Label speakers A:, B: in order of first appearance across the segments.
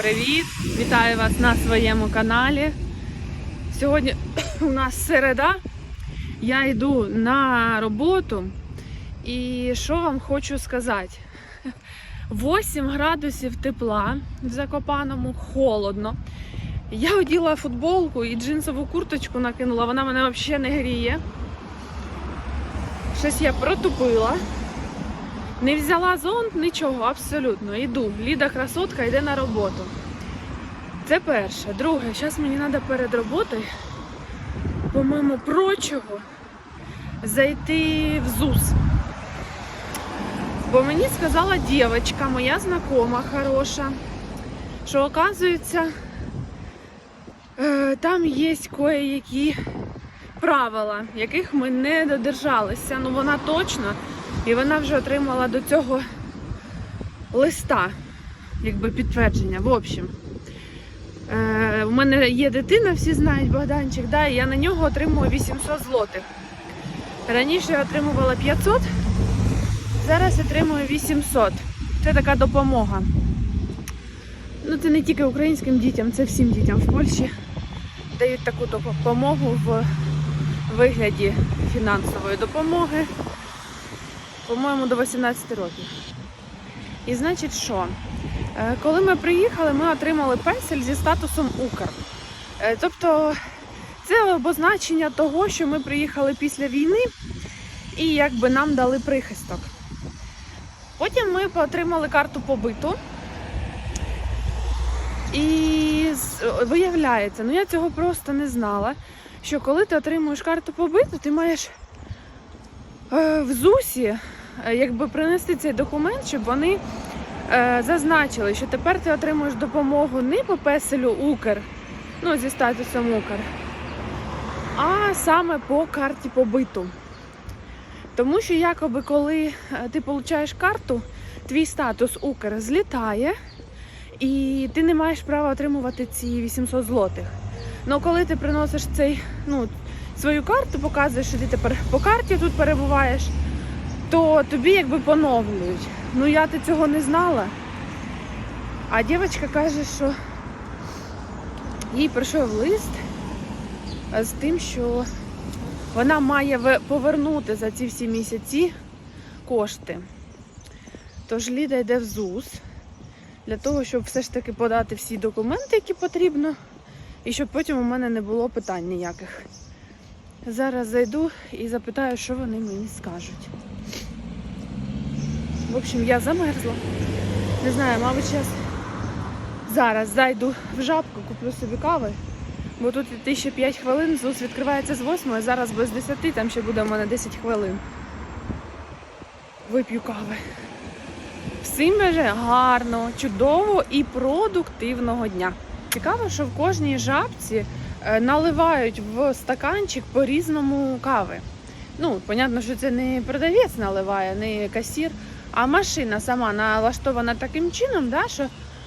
A: привіт! Вітаю вас на своєму каналі. Сьогодні у нас середа. Я йду на роботу. І що вам хочу сказати? 8 градусів тепла в Закопаному, холодно. Я оділа футболку і джинсову курточку накинула, вона мене взагалі не гріє. Щось я протупила. Не взяла зонт, нічого, абсолютно. Іду. Ліда красотка йде на роботу. Це перше. Друге, зараз мені треба перед роботою, по-моєму, прочого, зайти в ЗУС. Бо мені сказала дівчинка, моя знакома хороша, що оказується, е, там є кое-які правила, яких ми не додержалися. Ну вона точно. І вона вже отримала до цього листа, якби підтвердження. В общем, е, у мене є дитина, всі знають Богданчик, да, і я на нього отримую 800 злотих. Раніше я отримувала 500, зараз отримую 800. Це така допомога. Ну, це не тільки українським дітям, це всім дітям в Польщі дають таку допомогу в вигляді фінансової допомоги по-моєму, до 18 років. І значить, що? Е, Коли ми приїхали, ми отримали песель зі статусом Укр. Е, Тобто це обозначення того, що ми приїхали після війни і якби нам дали прихисток. Потім ми отримали карту побиту. І виявляється, ну я цього просто не знала, що коли ти отримуєш карту побиту, ти маєш е, в ЗУСі якби принести цей документ, щоб вони е, зазначили, що тепер ти отримуєш допомогу не по песелю Укр, ну зі статусом Укр, а саме по карті побиту. Тому що якоби коли е, ти получаєш карту, твій статус Укр злітає, і ти не маєш права отримувати ці 800 злотих. Ну коли ти приносиш цей, ну, свою карту, показуєш, що ти тепер по карті тут перебуваєш, то тобі якби поновлюють. Ну я ти цього не знала. А дівчинка каже, що їй прийшов лист з тим, що вона має повернути за ці всі місяці кошти. Тож Ліда йде в ЗУС для того, щоб все ж таки подати всі документи, які потрібно, і щоб потім у мене не було питань ніяких. Зараз зайду і запитаю, що вони мені скажуть. В общем, я замерзла. Не знаю, мабуть, зараз зараз зайду в жабку, куплю собі кави. Бо тут іти ще 5 хвилин, ЗУС відкривається з 8, а зараз без 10, там ще буде в мене 10 хвилин. Вип'ю кави. Всім бажаю гарного, чудового і продуктивного дня. Цікаво, що в кожній жабці е, наливають в стаканчик по різному кави. Ну, понятно, що це не продавець наливає, не касір, а машина сама налаштована таким чином, да, що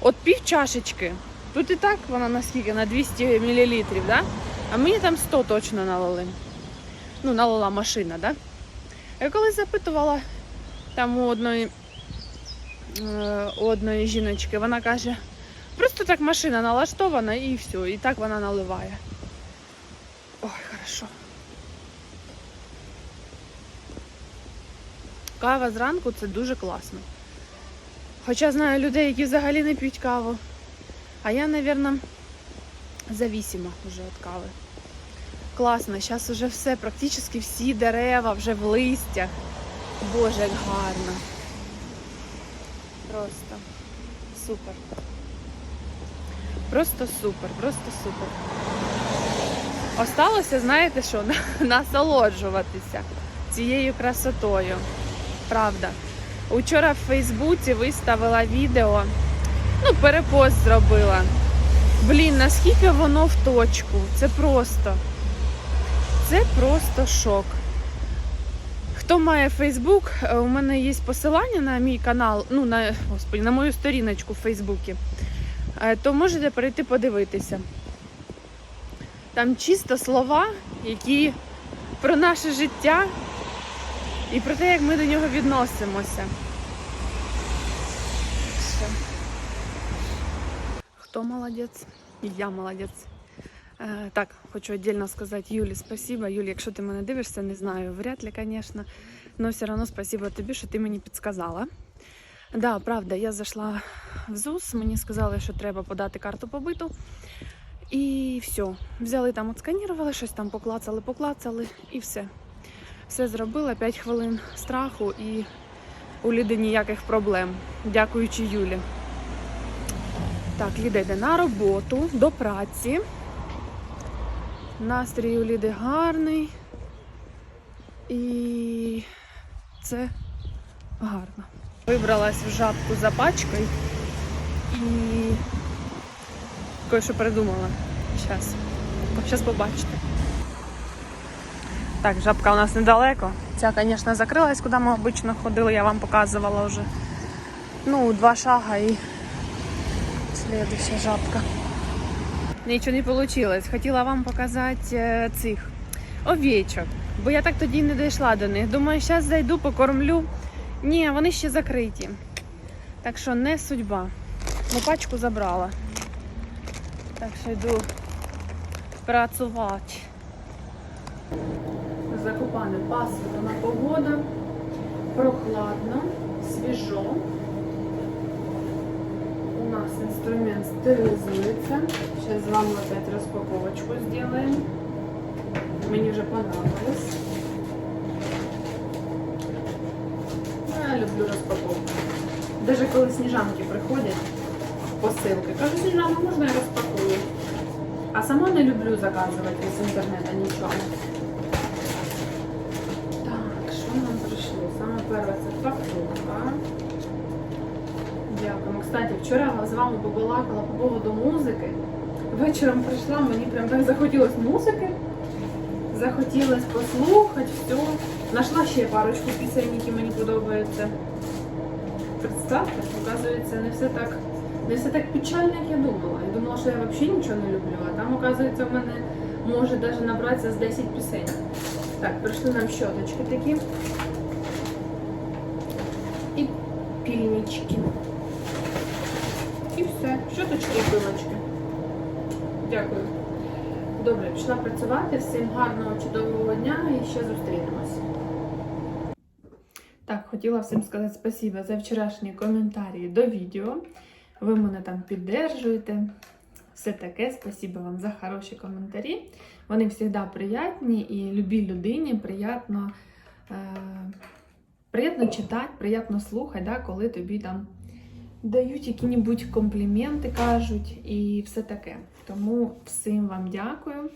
A: от пів чашечки. Тут і так вона наскільки на 200 мл, да? а мені там 100 точно налили. Ну, налила машина, да? Я колись запитувала там у одної, е, у одної жіночки, вона каже, просто так машина налаштована і все, і так вона наливає. Ой, хорошо. Кава зранку це дуже класно. Хоча знаю людей, які взагалі не п'ють каву. А я, мабуть, завісима вже від кави. Класно, зараз вже все, практично всі дерева вже в листях. Боже, як гарно. Просто супер. Просто супер, просто супер. Осталося, знаєте що, насолоджуватися цією красотою. Правда. Учора в Фейсбуці виставила відео, ну, перепост зробила. Блін, наскільки воно в точку. Це просто. Це просто шок. Хто має Фейсбук, е, у мене є посилання на мій канал, ну на господи, на мою сторіночку в Фейсбуці, Е, то можете перейти подивитися. Там чисто слова, які про наше життя і про те, як ми до нього відносимося. Що? Хто молодець? Я молодець. Е, так, хочу віддільно сказати Юлі спасибо. Юлі, якщо ти мене дивишся, не знаю, вряд ли, звісно. Но все одно спасибо тобі, що ти мені підсказала. Да, правда, я зайшла в ЗУС, мені сказали, що треба подати карту побиту. І все. Взяли там, отсканірували, щось там поклацали, поклацали і все. Все зробила, 5 хвилин страху і у Ліди ніяких проблем. Дякуючи Юлі. Так, Ліда йде на роботу, до праці. Настрій у Ліди гарний. І це гарно. Вибралась в жабку за пачкою і кое-що придумала. Зараз. Зараз побачите. Так, жабка у нас недалеко. Ця, звісно, закрилась, куди ми обично ходили, я вам показувала вже. Ну, два шага і слідуща жабка. Нічого не вийшло. Хотіла вам показати е, цих овечок, бо я так тоді не дійшла до них. Думаю, зараз зайду, покормлю. Ні, вони ще закриті. Так що не судьба. Ну, пачку забрала. Так що йду працювати. Закопане пасмурна погода, прохладно, свіжо. У нас инструмент стерилизуется. Сейчас с вами опять распаковочку сделаем. Мне уже понравилось. Ну, Я люблю розпаковку. Даже коли сніжанки приходять, посилки. Кажу, сніжанку можна я розпакую. А сама не люблю заказувати з інтернету нічого. Так, що нам прийшло? Саме перше це фактурка. Дякуємо. Кстати, вчора з вами побалакала по поводу музики. Вечором прийшла, мені прям так захотілося музики. Захотілося послухати, все. Нашла ще парочку пісень, які мені подобаються. Представте, оказується, не все так, не все так печально, як я думала. Я думала, що я взагалі нічого не люблю, а там, оказується, в мене може навіть набратися з 10 пісень. Так, прийшли нам щоточки такі. Пільнички. І все. Щоточки і пилочки. Дякую. Добре, пішла працювати. Всім гарного, чудового дня і ще зустрінемось. Так, хотіла всім сказати спасибо за вчорашні коментарі до відео. Ви мене там піддержуєте. Все таке, спасибо вам за хороші коментарі. Вони завжди приятні і любій людині приємно, е, приємно читати, приємно слухати, да, коли тобі там дають які-небудь компліменти, кажуть, і все таке. Тому всім вам дякую.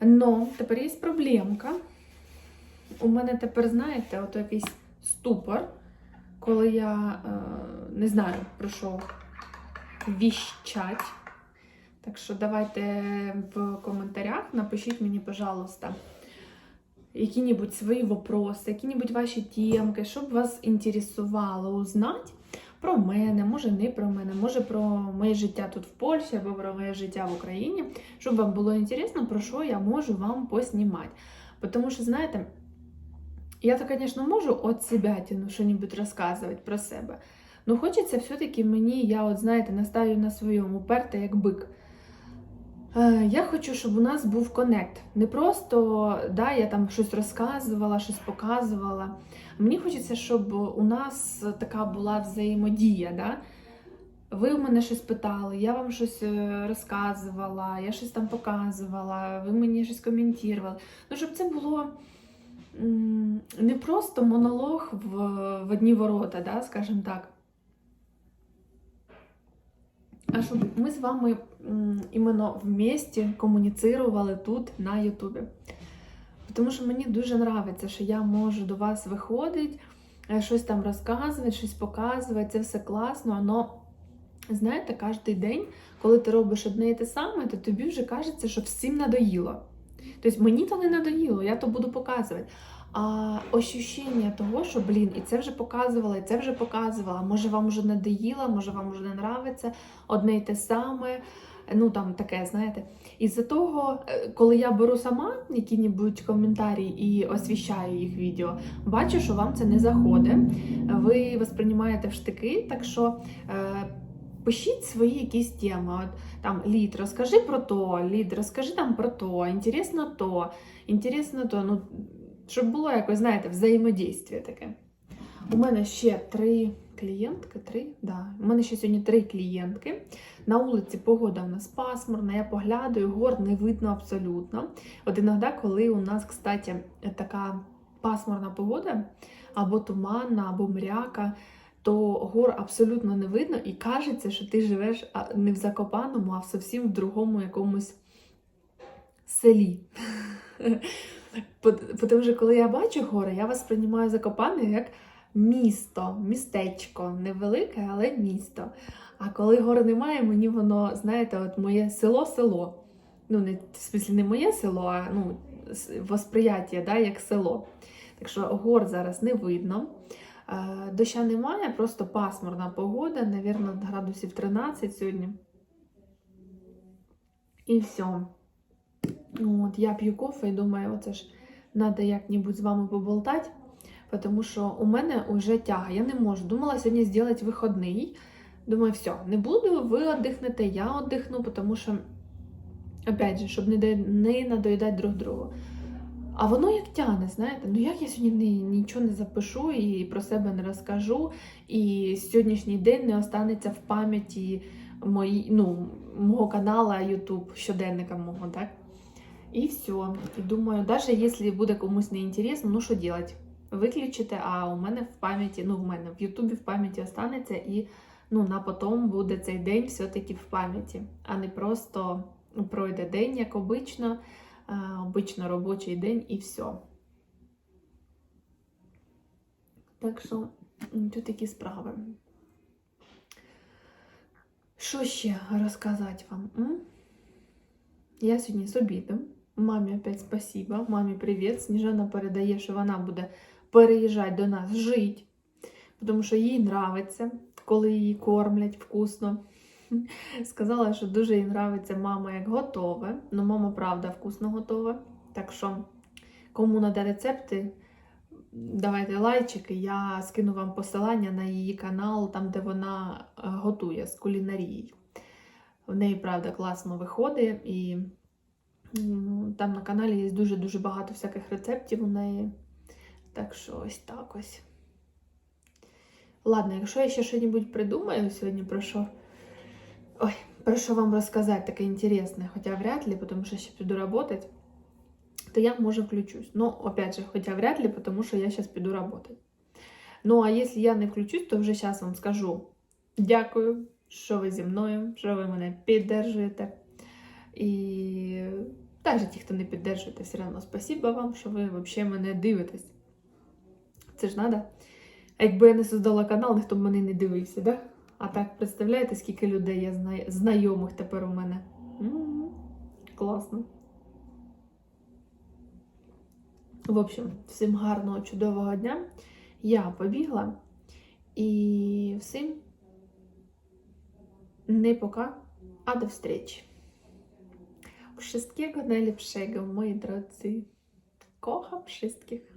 A: Но тепер є проблемка. У мене тепер, знаєте, от якийсь ступор, коли я е, не знаю про що віщать. Так що давайте в коментарях напишіть мені, пожалуйста, які-небудь свої вопроси, які-небудь ваші темки, щоб вас інтересувало узнати про мене, може не про мене, може про моє життя тут в Польщі або про моє життя в Україні, щоб вам було інтересно, про що я можу вам поснімати. Тому що, знаєте, я-то, звісно, можу от себе що-небудь розказувати про себе. Ну, хочеться все-таки мені, я от знаєте, настаю на своєму, перта як бик. Е, Я хочу, щоб у нас був коннект. Не просто да, я там щось розказувала, щось показувала. Мені хочеться, щоб у нас така була взаємодія. Да? Ви у мене щось питали, я вам щось е, розказувала, я щось там показувала, ви мені щось коментували. Ну, щоб це було не просто монолог в, в одні ворота, да, скажімо так. А щоб ми з вами іменно вместе комуніцирували тут на Ютубі. Тому що мені дуже подобається, що я можу до вас виходити, е, щось там розказувати, щось показувати, це все класно. Но знаєте, кожен день, коли ти робиш одне і те саме, то тобі вже кажеться, що всім надоїло. Тобто мені то не надоїло, я то буду показувати. А ощущення того, що, блін, і це вже показувала, і це вже показувала. Може, вам вже надоїло, може, вам вже не нравиться одне і те саме. Ну там таке, знаєте. Із-за того, е, коли я беру сама які-небудь коментарі і освіщаю їх відео, бачу, що вам це не заходить. Ви восприймаєте в штики, так що. Е, пишіть свої якісь теми. От, там Лід, розкажи про то, Лід, розкажи там про то, інтересно то, інтересно то. Ну, щоб було якось, знаєте, взаємодійствие таке. У мене ще три клієнтки. Три? Да. У мене ще сьогодні три клієнтки. На вулиці погода в нас пасмурна, я поглядаю, гор не видно абсолютно. От іноді, коли у нас, кстати, така пасмурна погода, або туманна, або мряка, то гор абсолютно не видно, і кажеться, що ти живеш не в Закопаному, а зовсім в другому якомусь селі. Пот- Тому коли я бачу гори, я вас приймаю Закопане як місто, містечко, невелике, але місто. А коли гори немає, мені воно, знаєте, от моє село-село. Ну, не в смислі не моє село, а ну, восприяття, да, як село. Так що гор зараз не видно. Е, Доща немає, просто пасмурна погода, навірно, градусів 13 сьогодні. І все. От, я п'ю кофе і думаю, оце ж треба як-небудь з вами поболтати, тому що у мене вже тяга, я не можу. Думала сьогодні зробити вихідний. Думаю, все, не буду, ви віддихнете, я віддихну, тому що, опять же, щоб не, не надоїдати друг другу. А воно як тягне, знаєте, ну як я сьогодні ні- нічого не запишу і про себе не розкажу, і сьогоднішній день не останеться в пам'яті мої, ну, мого каналу YouTube, щоденника мого, так? І все. І думаю, навіть якщо буде комусь неінтересно, ну що робити? Виключите, а у мене в пам'яті, ну в мене в Ютубі в пам'яті останеться, і ну, на потом буде цей день все-таки в пам'яті, а не просто пройде день, як обично, обично робочий день і все. Так що тут такі справи. Що ще розказати вам? М? Я сьогодні з обідом. Мамі опять спасибо. Мамі привіт. Сніжана передає, що вона буде переїжджати до нас жити, тому що їй нравиться, коли її кормлять вкусно. Сказала, що дуже їй нравиться мама як готове. Ну, мама, правда, вкусно готове. Так що, кому надо рецепти, давайте лайчики. Я скину вам посилання на її канал, там, де вона е, готує з кулінарією. В неї, правда, класно виходить, і там на каналі є дуже-дуже багато всяких рецептів у неї. Так що ось так ось. Ладно, якщо я ще щось придумаю сьогодні, про що. Ой, про що вам розказати таке інтересне, хоча вряд ли, тому що ще піду работать, то я, може, включусь. Ну, опять же, хоча вряд ли, тому що я зараз піду работать. Ну, а якщо я не включусь, то вже зараз вам скажу дякую, що ви зі мною, що ви мене піддержуєте. І навіть ті, хто не піддержуєте, все одно спасибо вам, що ви взагалі мене дивитесь. Це ж треба. Якби я не создала канал, ніхто б мене не дивився, да? А так, представляєте, скільки людей я знаю, знайомих тепер у мене? М, Класно. В общем, всім гарного, чудового дня. Я побігла. І всім не пока, а до встречи. Wszystkiego najlepszego, moi drodzy. Kocham wszystkich.